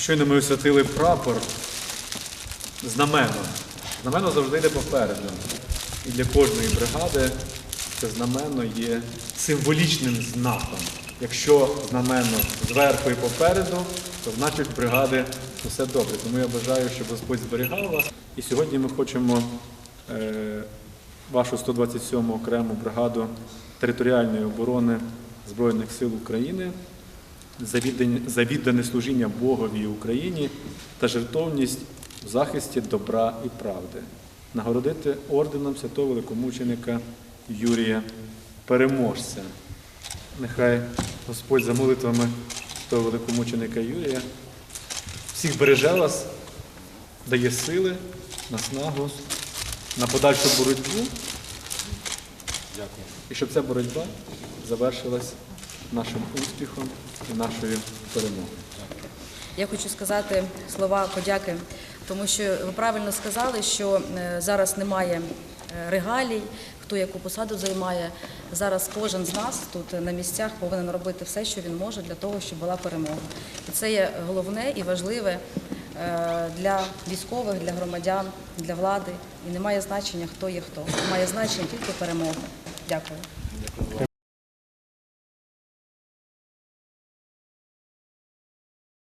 Щойно ми освятили прапор знамено. Знамено завжди йде попереду. І для кожної бригади це знамено є символічним знаком. Якщо знамено зверху і попереду, то значить бригади все добре. Тому я бажаю, щоб Господь зберігав вас. І сьогодні ми хочемо е, вашу 127-му окрему бригаду територіальної оборони Збройних сил України за віддане- служіння Богові Україні та жертовність в захисті добра і правди, нагородити орденом святого великомученика Юрія Переможця. Нехай Господь за молитвами того великомученика Юрія всіх береже вас, дає сили, наснагу на подальшу боротьбу. І щоб ця боротьба завершилась нашим успіхом і нашою перемогою. Я хочу сказати слова подяки, тому що ви правильно сказали, що е, зараз немає е, регалій, хто яку посаду займає. Зараз кожен з нас тут на місцях повинен робити все, що він може для того, щоб була перемога. І це є головне і важливе для військових, для громадян, для влади. І немає значення, хто є хто. Має значення тільки перемога. Дякую.